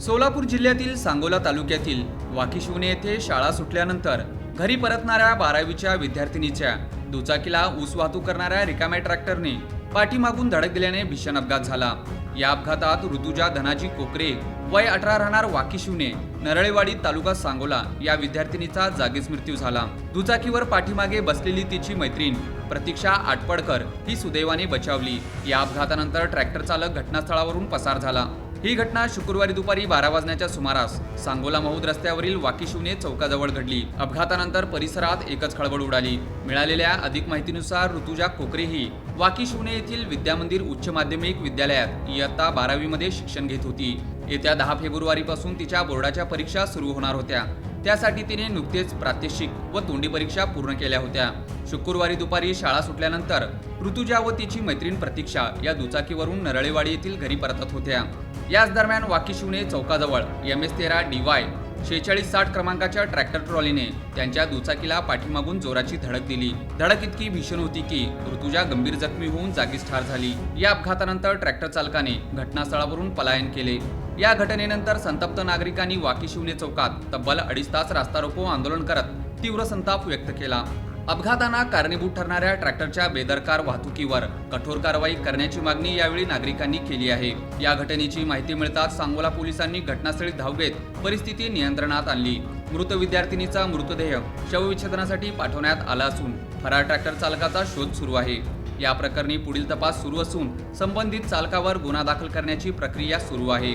सोलापूर जिल्ह्यातील सांगोला तालुक्यातील वाकीशिवणे येथे शाळा सुटल्यानंतर घरी परतणाऱ्या बारावीच्या विद्यार्थिनीच्या दुचाकीला ऊस वाहतूक करणाऱ्या रिकाम्या ट्रॅक्टरने पाठीमागून धडक दिल्याने भीषण अपघात झाला. या अपघातात ऋतुजा धनाजी कोकरे वय अठरा राहणार वाकीशिवणे नरळेवाडी तालुका सांगोला या विद्यार्थिनीचा जागीच मृत्यू झाला. दुचाकीवर पाठीमागे बसलेली तिची मैत्रीण प्रतीक्षा आटपडकर ही सुदैवाने बचावली. या अपघातानंतर ट्रॅक्टर चालक घटनास्थळावरून पसार झाला. ही घटना शुक्रवारी दुपारी बारा वाजण्याच्या सुमारास सांगोला महूद रस्त्यावरील वाकीशिवने चौकाजवळ घडली. अपघातानंतर परिसरात एकच खळबळ उडाली. मिळालेल्या अधिक माहितीनुसार ऋतुजा कोकरे ही वाकीशिवणे येथील विद्यामंदिर उच्च माध्यमिक विद्यालयात इयत्ता बारावीमध्ये शिक्षण घेत होती. येत्या दहा फेब्रुवारीपासून तिच्या बोर्डाच्या परीक्षा सुरू होणार होत्या. त्यासाठी तिने नुकतेच प्रात्यक्षिक व तोंडी परीक्षा पूर्ण केल्या होत्या. शुक्रवारी दुपारी शाळा सुटल्यानंतर ऋतुजा व तिची मैत्रीण प्रतीक्षा या दुचाकीवरून नरळेवाडी येथील घरी परतत होत्या. याच दरम्यान वाकीशिवने चौकाजवळ एम एस तेरा डी वाय शेहेचाळीस साठ क्रमांकाच्या ट्रॅक्टर ट्रॉलीने त्यांच्या दुचाकीला पाठीमागून जोराची धडक दिली. धडक इतकी भीषण होती की ऋतुजा गंभीर जखमी होऊन जागीच ठार झाली. या अपघातानंतर ट्रॅक्टर चालकाने घटनास्थळावरून पलायन केले. या घटनेनंतर संतप्त नागरिकांनी वाकीशिवणे चौकात तब्बल अडीच तास रास्ता रोको आंदोलन करत तीव्र संताप व्यक्त केला. अपघातांना कारणीभूत ठरणाऱ्या ट्रॅक्टरच्या बेदरकार वाहतुकीवर कठोर कारवाई करण्याची मागणी यावेळी नागरिकांनी केली आहे. या घटनेची माहिती मिळताच सांगोला पोलिसांनी घटनास्थळी धाव घेत परिस्थिती नियंत्रणात आणली. मृत विद्यार्थिनीचा मृतदेह शवविच्छेदनासाठी पाठवण्यात आला असून फरार ट्रॅक्टर चालकाचा शोध सुरू आहे. या प्रकरणी पुढील तपास सुरू असून संबंधित चालकावर गुन्हा दाखल करण्याची प्रक्रिया सुरू आहे.